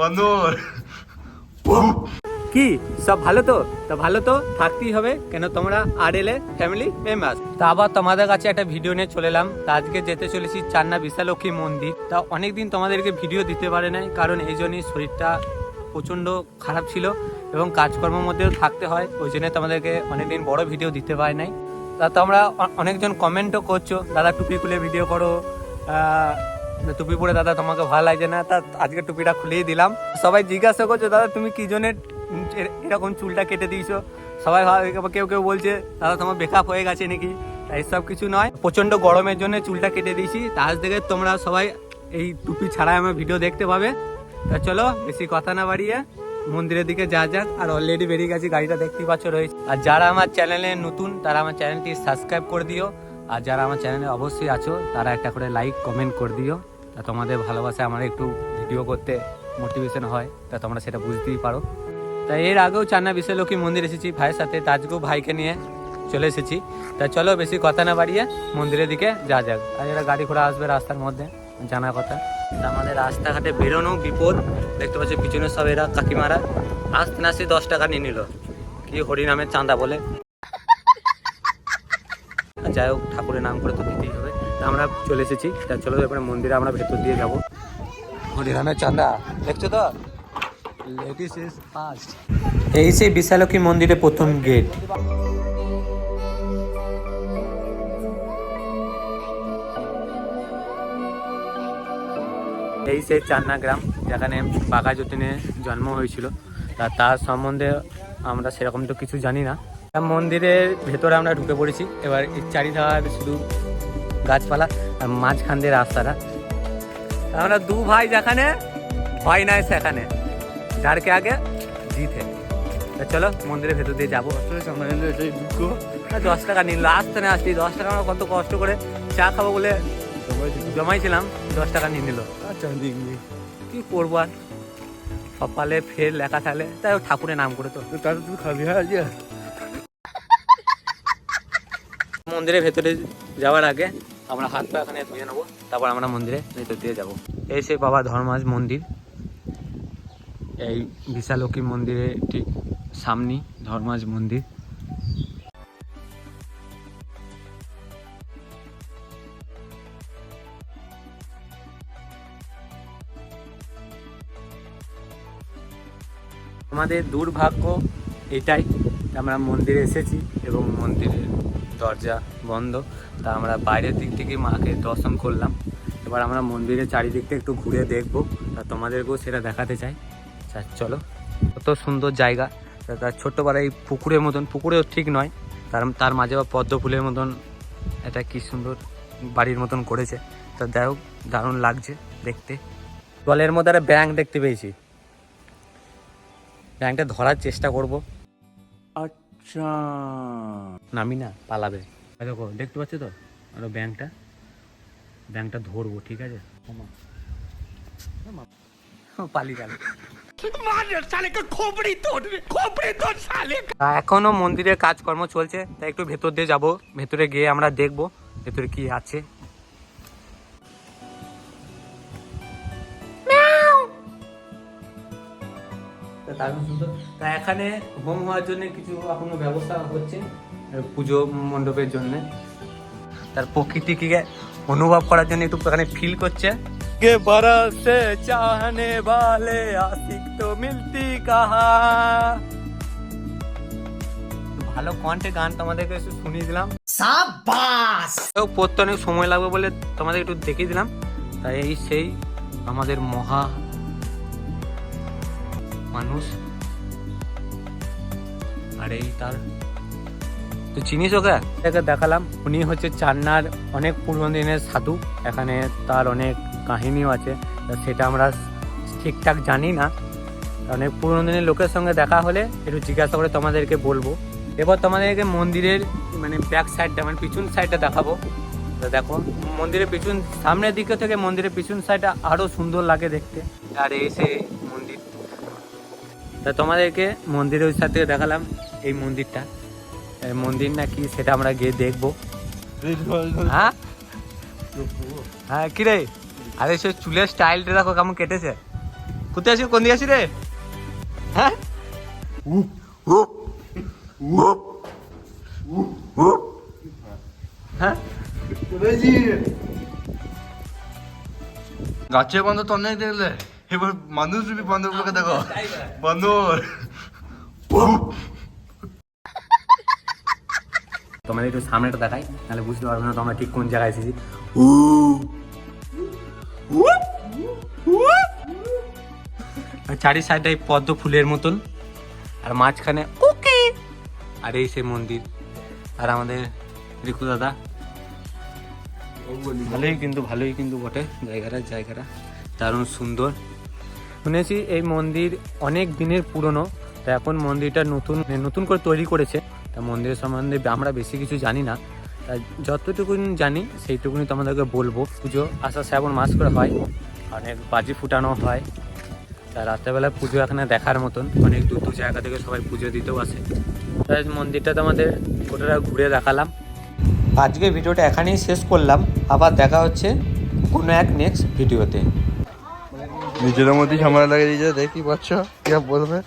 বান্দর। কি, সব ভালো তো? তা ভালো তো? থাকতেই হবে। কেন তোমরা আর এলে ফ্যামিলি মেম্বার্স তা আবার তোমাদের কাছে একটা ভিডিও নিয়ে চলে এলাম। তা আজকে যেতে চলেছি চান্না বিশালক্ষী মন্দির। তা অনেকদিন তোমাদেরকে ভিডিও দিতে পারে নাই, কারণ এই জন্যই শরীরটা প্রচণ্ড খারাপ ছিল এবং কাজকর্মের মধ্যেও থাকতে হয়। ওই জন্য তোমাদেরকে অনেকদিন বড় ভিডিও দিতে পারে নাই। তা তোমরা অনেকজন কমেন্টও করছ, দাদা টুপি খুলে ভিডিও করো টুপি পরে দাদা তোমাকে ভালো লাগছে না, তা আজকে টুপিটা খুলেই দিলাম। সবাই জিজ্ঞাসা করছ, দাদা, তুমি কি জন্য এ- এরকম চুলটা কেটে দিয়েছ? সবাই কেউ কেউ বলছে, দাদা, তোমার বেকআপ হয়ে গেছে নাকি? তাই সব কিছু নয়। প্রচণ্ড গরমের জন্য চুলটা কেটে দিয়েছি। তা আজ থেকে তোমরা সবাই এই টুপি ছাড়াই আমার ভিডিও দেখতে পাবে। তা চলো, বেশি কথা না বাড়িয়ে মন্দিরের দিকে যা যাক। আর অলরেডি বেরিয়ে গেছি, গাড়িটা দেখতেই পাচ্ছ রয়েছে। আর যারা আমার চ্যানেলে নতুন, তারা আমার চ্যানেলটি সাবস্ক্রাইব করে দিও। আর যারা আমার চ্যানেলে অবশ্যই আছো, তারা একটা করে লাইক কমেন্ট করে দিও। তা তোমাদের ভালোবাসা আমার একটু ভিডিও করতে মোটিভেশন হয়, তা তোমরা সেটা বুঝতেই পারো। তাই এর আগেও চান্না বিশ্বলক্ষ্মী মন্দির এসেছি, ভাইয়ের সাথে তা আজকেও ভাইকে নিয়ে চলে এসেছি। তা চলো বেশি কথা না বাড়িয়ে মন্দিরের দিকে যা যাক। আর এরা গাড়ি ঘোড়া আসবে রাস্তার মধ্যে জানা কথা। তা আমাদের রাস্তাঘাটে বেরোনো বিপদ, দেখতে পাচ্ছি পিছনে সব এরা কাকিমারা। আসতে না আসতে দশ টাকা নিয়ে নিল। কি হরিনামের চাঁদা বলে। যাই হোক, ঠাকুরের নাম করে তো দিতেই হবে। তা আমরা চলে এসেছি। তা চলো এবারে মন্দিরে আমরা ভেতর দিয়ে যাব। হরিনামের চান্দা দেখছ তো? লেডিস ইজ ফার্স্ট এই সেই বিশালক্ষী মন্দিরের প্রথম গেট। এই সেই চান্না গ্রাম যেখানে বাঘা যতীনের জন্ম হয়েছিল। তা তার সম্বন্ধে আমরা সেরকম তো কিছু জানি না। মন্দিরের ভেতরে আমরা ঢুকে পড়েছি। এবার এই চারিধার শুধু গাছপালা আর মাঝখান দিয়ে রাস্তাটা। আমরা দু ভাই যেখানে ভয় নাই সেখানে। যারকে আগে জিতে। চলো মন্দিরের ভেতর দিয়ে যাব। দশ টাকা নিল আসতে না আসতে দশ টাকা আমরা কত কষ্ট করে চা খাব বলে জমাইছিলাম। দশ টাকা নিয়ে নিল। কি করব আর? কপালে ফের লেখা থাকলে তাই ঠাকুরের নাম করে তো। খাবি মন্দিরের ভেতরে যাওয়ার আগে আমরা হাত পা এখানে ধুয়ে নেব, তারপর আমরা মন্দিরে ভেতর দিয়ে যাব। এই সেই বাবা ধর্মাজ মন্দির। এই বিশালক্ষী মন্দিরের ঠিক সামনেই ধর্মাজ মন্দির। আমাদের দুর্ভাগ্য এটাই আমরা মন্দিরে এসেছি এবং মন্দিরের দরজা বন্ধ। তা আমরা বাইরের দিক থেকে মাকে দর্শন করলাম। এবার আমরা মন্দিরের চারিদিকটা একটু ঘুরে দেখব। তা তোমাদেরকেও সেটা দেখাতে চাই। তা চলো, কত সুন্দর জায়গা। তার ছোট্ট পাড়া এই পুকুরের মতন, পুকুরেও ঠিক নয়। তার তার মাঝে বা পদ্ম ফুলের মতন এটা কি সুন্দর বাড়ির মতন করেছে। তা যাই হোক, দারুণ লাগছে দেখতে। জলের মধ্যে একটা ব্যাংক দেখতে পেয়েছি। ব্যাংকটা ধরার চেষ্টা করব। নামি না পালাবে। দেখো দেখতে পাচ্ছ তো? আরও ব্যাংকটা। ব্যাংকটা ধরবো ঠিক আছে? পালি গেল। তা এখনও মন্দিরের কাজকর্ম চলছে তাই একটু ভেতর দিয়ে যাব। ভেতরে গিয়ে আমরা দেখব ভেতরে কি আছে। দারুণ সুন্দর তা এখানে হোম হওয়ার জন্য কিছু এখনও ব্যবস্থা হচ্ছে? পুজো মণ্ডপের জন্য। তার প্রকৃতিকে অনুভব করার জন্য একটু এখানে ফিল করছে। কে বরসে চাহনে বালে আশিক তো মিলতি কাহা। ভালো কন্টে গান তোমাদেরকে একটু শুনিয়ে দিলাম। সাবাস পড়তে অনেক সময় লাগবে বলে তোমাদের একটু দেখিয়ে দিলাম। তাই এই সেই আমাদের মহা মানুষ। আর এই তার। তো চিনিস ওকে? একে দেখালাম। উনি হচ্ছে চান্নার অনেক পুরনো দিনের সাধু। এখানে তার অনেক কাহিনীও আছে। সেটা আমরা ঠিকঠাক জানি না। অনেক পুরনো দিনের লোকের সঙ্গে দেখা হলে একটু জিজ্ঞাসা করে তোমাদেরকে বলব। এবার তোমাদেরকে মন্দিরের মানে ব্যাক সাইডটা মানে পিছন সাইডটা দেখাবো। তা দেখো মন্দিরের পিছন সামনের দিকে থেকে মন্দিরের পিছন সাইডটা আরও সুন্দর লাগে দেখতে। আর মন্দির তা তোমাদেরকে মন্দিরের সাথে দেখালাম এই মন্দিরটা। এই মন্দির না কি সেটা আমরা গিয়ে দেখব। হ্যাঁ? হ্যাঁ কি রে? আরে সে চুলের স্টাইলটা দেখো কেমন কেটেছে। কোথায় আছি কোন দিকে আছি রে? হ্যাঁ? হ্যাঁ? গাছে বান্ধব তো অনেক দেখলে। এবার মানুষ রূপী বান্ধবগুলোকে দেখো বান্দর তোমাদের একটু সামনেটা দেখাই তাহলে বুঝতে পারবে না তোমরা ঠিক কোন জায়গায় এসেছি চারি সাইডটাই পদ্ম ফুলের মতন আর মাঝখানে ওকে আর এই সে মন্দির আর আমাদের রিকু দাদা ভালোই কিন্তু ভালোই কিন্তু বটে জায়গাটা জায়গাটা দারুণ সুন্দর শুনেছি এই মন্দির অনেক দিনের পুরনো, তা এখন মন্দিরটা নতুন নতুন করে তৈরি করেছে। তা মন্দিরের সম্বন্ধে আমরা বেশি কিছু জানি না। তা যতটুকু জানি, সেইটুকুনি তোমাদেরকে বলব। পুজো আসার শ্রাবণ মাস করে হয়, অনেক বাজি ফুটানো হয়। তা রাত্রেবেলা পুজো এখানে দেখার মতন, অনেক দূর দূর জায়গা থেকে সবাই পুজো দিতেও আসে। তাই মন্দিরটা তোমাদের গোটাটা ঘুরে দেখালাম। আজকে ভিডিওটা এখানেই শেষ করলাম। আবার দেখা হচ্ছে কোনো এক নেক্সট ভিডিওতে নিজের মধ্যে ঝামেলা লাগিয়ে দিয়েছে দেখি পাচ্ছ কি বলবে?